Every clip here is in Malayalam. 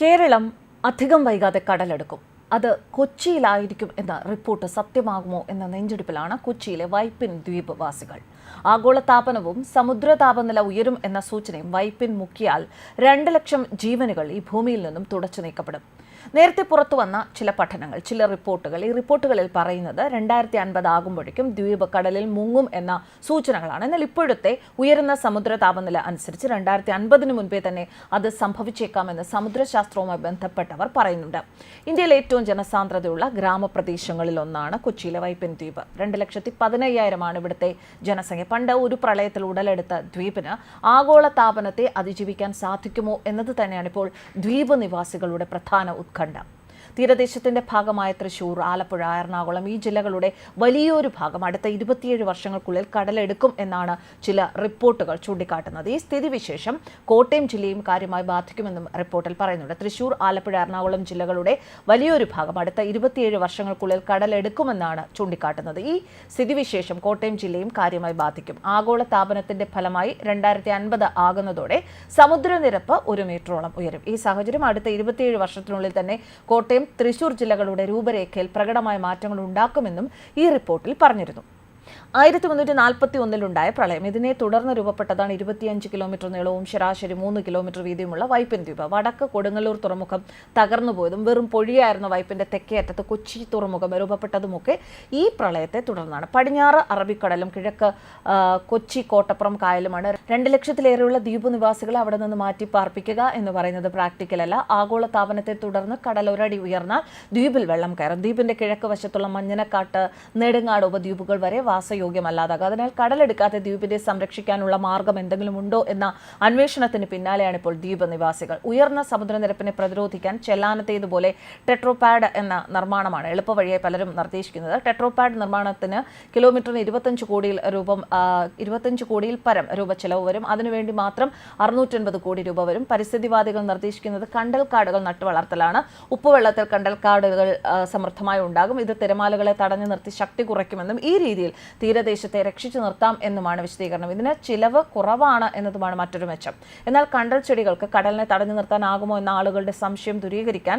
കേരളം അധികം വൈകാതെ കടലെടുക്കും. അത് കൊച്ചിയിലായിരിക്കും എന്ന റിപ്പോർട്ട് സത്യമാകുമോ എന്ന നെഞ്ചെടുപ്പിലാണ് കൊച്ചിയിലെ വൈപ്പിൻ ദ്വീപ് വാസികൾ ആഗോളതാപനവും സമുദ്ര താപനില ഉയരും എന്ന സൂചനയും വൈപ്പിൻ മുക്കിയാൽ രണ്ട് ലക്ഷം ജീവനുകൾ ഈ ഭൂമിയിൽ നിന്നും തുടച്ചു നീക്കപ്പെടും. നേരത്തെ പുറത്തു വന്ന ചില പഠനങ്ങൾ ചില റിപ്പോർട്ടുകൾ. ഈ റിപ്പോർട്ടുകളിൽ പറയുന്നത് രണ്ടായിരത്തി അൻപത് ആകുമ്പോഴേക്കും ദ്വീപ് കടലിൽ മുങ്ങും എന്ന സൂചനകളാണ്. എന്നാൽ ഇപ്പോഴത്തെ ഉയരുന്ന സമുദ്ര താപനില അനുസരിച്ച് രണ്ടായിരത്തി അൻപതിന് മുൻപേ തന്നെ അത് സംഭവിച്ചേക്കാമെന്ന് സമുദ്രശാസ്ത്രവുമായി ബന്ധപ്പെട്ടവർ പറയുന്നുണ്ട്. ഇന്ത്യയിലെ ഏറ്റവും ജനസാന്ദ്രതയുള്ള ഗ്രാമപ്രദേശങ്ങളിൽ ഒന്നാണ് കൊച്ചിയിലെ വൈപ്പിൻ ദ്വീപ് രണ്ട് ലക്ഷത്തി പതിനയ്യായിരമാണ് ഇവിടുത്തെ ജനസംഖ്യ. പണ്ട് ഒരു പ്രളയത്തിൽ ഉടലെടുത്ത ദ്വീപിന് ആഗോള താപനത്തെ അതിജീവിക്കാൻ സാധിക്കുമോ എന്നത് തന്നെയാണ് ഇപ്പോൾ ദ്വീപ് നിവാസികളുടെ പ്രധാന ఖండా തീരദേശത്തിന്റെ ഭാഗമായ തൃശൂർ ആലപ്പുഴ എറണാകുളം ഈ ജില്ലകളുടെ വലിയൊരു ഭാഗം അടുത്ത ഇരുപത്തിയേഴ് വർഷങ്ങൾക്കുള്ളിൽ കടലെടുക്കും എന്നാണ് ചില റിപ്പോർട്ടുകൾ ചൂണ്ടിക്കാട്ടുന്നത്. ഈ സ്ഥിതിവിശേഷം കോട്ടയം ജില്ലയും കാര്യമായി ബാധിക്കുമെന്നും റിപ്പോർട്ടിൽ പറയുന്നുണ്ട്. തൃശൂർ ആലപ്പുഴ എറണാകുളം ജില്ലകളുടെ വലിയൊരു ഭാഗം അടുത്ത ഇരുപത്തിയേഴ് വർഷങ്ങൾക്കുള്ളിൽ കടലെടുക്കുമെന്നാണ് ചൂണ്ടിക്കാട്ടുന്നത്. ഈ സ്ഥിതിവിശേഷം കോട്ടയം ജില്ലയും കാര്യമായി ബാധിക്കും. ആഗോള താപനത്തിന്റെ ഫലമായി രണ്ടായിരത്തി അൻപത് ആകുന്നതോടെ സമുദ്രനിരപ്പ് ഒരു മീറ്ററോളം ഉയരും. ഈ സാഹചര്യം അടുത്ത ഇരുപത്തിയേഴ് വർഷത്തിനുള്ളിൽ തന്നെ കോട്ടയം തൃശൂർ ജില്ലകളുടെ രൂപരേഖയിൽ പ്രകടമായ മാറ്റങ്ങൾ ഉണ്ടാക്കുമെന്നും ഈ റിപ്പോർട്ടിൽ പറഞ്ഞിരുന്നു. ആയിരത്തി മുന്നൂറ്റി നാൽപ്പത്തി ഒന്നിലുണ്ടായ പ്രളയം. ഇതിനെ തുടർന്ന് രൂപപ്പെട്ടതാണ് ഇരുപത്തിയഞ്ച് കിലോമീറ്റർ നീളവും ശരാശരി മൂന്ന് കിലോമീറ്റർ വീതിയുമുള്ള വൈപ്പിൻ ദ്വീപ്. വടക്ക് കൊടുങ്ങല്ലൂർ തുറമുഖം തകർന്നുപോയതും വെറും പൊഴിയായിരുന്ന വൈപ്പിന്റെ തെക്കേ അറ്റത്ത് കൊച്ചി തുറമുഖം രൂപപ്പെട്ടതുമൊക്കെ ഈ പ്രളയത്തെ തുടർന്നാണ്. പടിഞ്ഞാറ് അറബിക്കടലും കിഴക്ക് കൊച്ചി കോട്ടപ്പുറം കായലുമാണ് രണ്ട് ലക്ഷത്തിലേറെയുള്ള ദ്വീപ് നിവാസികളെ അവിടെ നിന്ന് മാറ്റി പാർപ്പിക്കുക എന്ന് പറയുന്നത് പ്രാക്ടിക്കലല്ല ആഗോള താപനത്തെ തുടർന്ന് കടൽ ഒരടി ഉയർന്നാൽ ദ്വീപിൽ വെള്ളം കയറും. ദ്വീപിന്റെ കിഴക്ക് വശത്തുള്ള മഞ്ഞനക്കാട്ട് നെടുങ്ങാട് ഉപദ്വീപുകൾ വരെ വാസയോഗ്യമല്ലാതാകും അതിനാൽ കടലെടുക്കാത്ത ദ്വീപിനെ സംരക്ഷിക്കാനുള്ള മാർഗം എന്തെങ്കിലും ഉണ്ടോ എന്ന അന്വേഷണത്തിന് പിന്നാലെയാണ് ഇപ്പോൾ ദ്വീപ് നിവാസികൾ ഉയർന്ന സമുദ്രനിരപ്പിനെ പ്രതിരോധിക്കാൻ ചെല്ലാനത്തേതുപോലെ ടെട്രോപാഡ് എന്ന നിർമ്മാണമാണ് എളുപ്പവഴിയായി പലരും നിർദ്ദേശിക്കുന്നത്. ടെട്രോപാഡ് നിർമ്മാണത്തിന് കിലോമീറ്ററിന് ഇരുപത്തഞ്ച് കോടിയിൽ രൂപം ഇരുപത്തഞ്ച് കോടിയിൽ പരം രൂപ ചെലവ് വരും. അതിനുവേണ്ടി മാത്രം അറുന്നൂറ്റൻപത് കോടി രൂപ വരും. പരിസ്ഥിതിവാദികൾ നിർദ്ദേശിക്കുന്നത് കണ്ടൽക്കാടുകൾ നട്ടുവളർത്തലാണ്. ഉപ്പുവെള്ളത്തിൽ കണ്ടൽക്കാടുകൾ കാടുകൾ സമൃദ്ധമായി ഉണ്ടാകും. ഇത് തിരമാലകളെ തടഞ്ഞു നിർത്തി ശക്തി കുറയ്ക്കുമെന്നും ഈ രീതിയിൽ തീരദേശത്തെ രക്ഷിച്ചു നിർത്താം എന്നുമാണ് വിശദീകരണം. ഇതിന് ചിലവ് കുറവാണ് എന്നതുമാണ് മറ്റൊരു മെച്ചം. എന്നാൽ കണ്ടൽ ചെടികൾക്ക് കടലിനെ തടഞ്ഞു നിർത്താനാകുമോ എന്ന ആളുകളുടെ സംശയം ദൂരീകരിക്കാൻ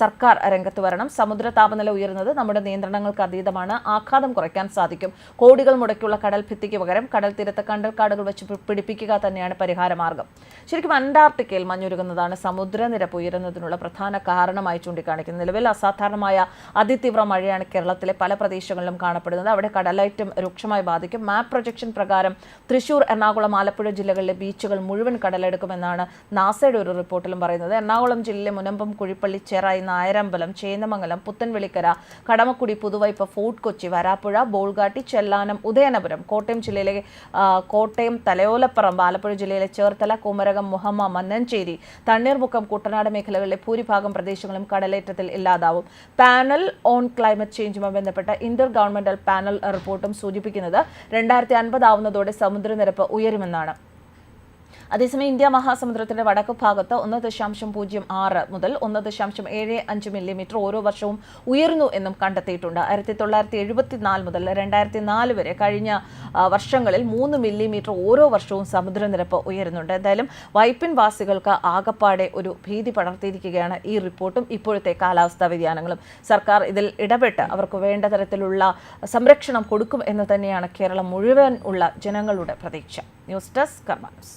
സർക്കാർ രംഗത്ത് വരണം. സമുദ്ര താപനില ഉയരുന്നത് നമ്മുടെ നിയന്ത്രണങ്ങൾക്ക് അതീതമാണ്. ആഘാതം കുറയ്ക്കാൻ സാധിക്കും. കോടികൾ മുടക്കിയുള്ള കടൽ ഭിത്തിക്ക് പകരം കടൽ തീരത്ത് കണ്ടൽക്കാടുകൾ വെച്ച് പിടിപ്പിക്കുക തന്നെയാണ് പരിഹാര മാർഗം ശരിക്കും അന്റാർട്ടിക്കയിൽ മഞ്ഞുരുകുന്നതാണ്. സമുദ്രനിരപ്പ് ഉയരുന്നതിനുള്ള പ്രധാന കാരണമായി ചൂണ്ടിക്കാണിക്കുന്നത് നിലവിൽ അസാധാരണമായ അതിതീവ്ര മഴയാണ് കേരളത്തിലെ പല പ്രദേശങ്ങളിലും കാണപ്പെടുന്നത്. അവിടെ കടലയറ്റം രൂക്ഷമായി ബാധിക്കും. മാപ്പ് പ്രൊജക്ഷൻ പ്രകാരം തൃശൂർ എറണാകുളം ആലപ്പുഴ ജില്ലകളിലെ ബീച്ചുകൾ മുഴുവൻ കടലെടുക്കുമെന്നാണ് നാസയുടെ ഒരു റിപ്പോർട്ടിലും പറയുന്നത്. എറണാകുളം ജില്ലയിലെ മുനമ്പം കുഴിപ്പള്ളി ചെറായി നായരമ്പലം ചേന്നമംഗലം പുത്തൻവെളിക്കര കടമക്കുടി പുതുവൈപ്പ് ഫോർട്ട് കൊച്ചി വരാപ്പുഴ ബോൾഗാട്ടി ചെല്ലാനം ഉദയനപുരം കോട്ടയം ജില്ലയിലെ കോട്ടയം തലയോലപ്പറമ്പ് ആലപ്പുഴ ജില്ലയിലെ ചേർത്തല കുമരകം മുഹമ്മ മന്നഞ്ചേരി തണ്ണീർമുക്കം കുട്ടനാട് മേഖലകളിലെ ഭൂരിഭാഗം പ്രദേശങ്ങളും കടലേറ്റത്തിൽ ഇല്ലാതാവും. പാനൽ ഓൺ ക്ലൈമറ്റ് ചേഞ്ചുമായി ബന്ധപ്പെട്ട ഇന്റർ ഗവൺമെന്റൽ പാനൽ റിപ്പോർട്ടും സൂചിപ്പിക്കുന്നത് രണ്ടായിരത്തി അൻപതാവുന്നതോടെ സമുദ്രനിരപ്പ് ഉയരുമെന്നാണ്. അതേസമയം ഇന്ത്യ മഹാസമുദ്രത്തിന്റെ വടക്ക് ഭാഗത്ത് ഒന്ന് ദശാംശം പൂജ്യം ആറ് മുതൽ ഒന്ന് ദശാംശം ഏഴ് അഞ്ച് മില്ലിമീറ്റർ ഓരോ വർഷവും ഉയർന്നു എന്നും കണ്ടെത്തിയിട്ടുണ്ട്. ആയിരത്തി തൊള്ളായിരത്തി എഴുപത്തിനാല് മുതൽ രണ്ടായിരത്തി നാല് വരെ കഴിഞ്ഞ വർഷങ്ങളിൽ മൂന്ന് മില്ലിമീറ്റർ ഓരോ വർഷവും സമുദ്രനിരപ്പ് ഉയരുന്നുണ്ട്. എന്തായാലും വൈപ്പിൻ വാസികൾക്ക് ആകപ്പാടെ ഒരു ഭീതി പടർത്തിയിരിക്കുകയാണ് ഈ റിപ്പോർട്ടും ഇപ്പോഴത്തെ കാലാവസ്ഥാ വ്യതിയാനങ്ങളും. സർക്കാർ ഇതിൽ ഇടപെട്ട് അവർക്ക് വേണ്ട തരത്തിലുള്ള സംരക്ഷണം കൊടുക്കും എന്ന് തന്നെയാണ് കേരളം മുഴുവൻ ഉള്ള ജനങ്ങളുടെ പ്രതീക്ഷ. News desk Karma news.